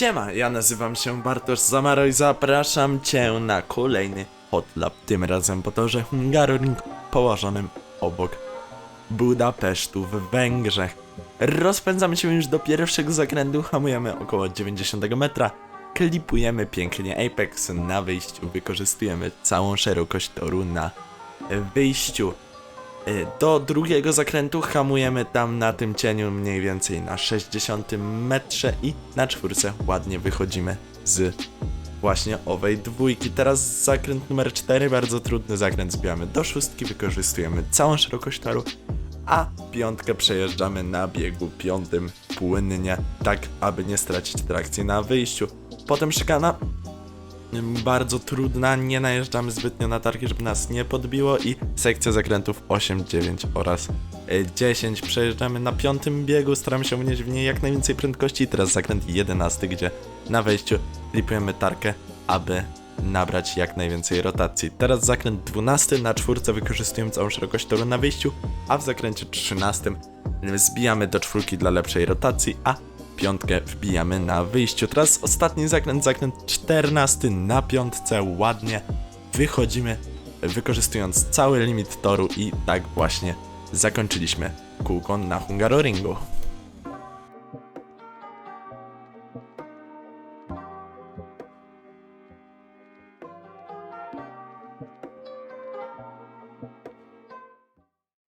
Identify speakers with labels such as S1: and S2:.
S1: Siema, ja nazywam się Bartosz Zamaro i zapraszam Cię na kolejny hot lap, tym razem po torze Hungaroring położonym obok Budapesztu w Węgrzech. Rozpędzamy się już do pierwszego zakrętu, hamujemy około 90 metra, klipujemy pięknie Apex na wyjściu, wykorzystujemy całą szerokość toru na wyjściu. Y, Do drugiego zakrętu hamujemy tam na tym cieniu mniej więcej na 60 metrze i na czwórce ładnie wychodzimy z właśnie owej dwójki. Teraz zakręt numer 4, bardzo trudny zakręt, zbijamy do szóstki, wykorzystujemy całą szerokość toru, a piątkę przejeżdżamy na biegu piątym płynnie, tak aby nie stracić trakcji na wyjściu. Potem szykana bardzo trudna, nie najeżdżamy zbytnio na targi, żeby nas nie podbiło i sekcja zakrętów 8, 9 oraz e, 10 przejeżdżamy na piątym biegu, staramy się unieść w niej jak najwięcej prędkości i teraz zakręt 11, gdzie na wejściu klipujemy tarkę, aby nabrać jak najwięcej rotacji. Teraz zakręt 12, na czwórce wykorzystujemy całą szerokość toru na wyjściu, a w zakręcie 13 zbijamy do czwórki dla lepszej rotacji, a piątkę wbijamy na wyjściu. Teraz ostatni zakręt, zakręt 14 na piątce, ładnie wychodzimy, wykorzystując cały limit toru i tak właśnie zakończyliśmy kółko na Hungaroringu.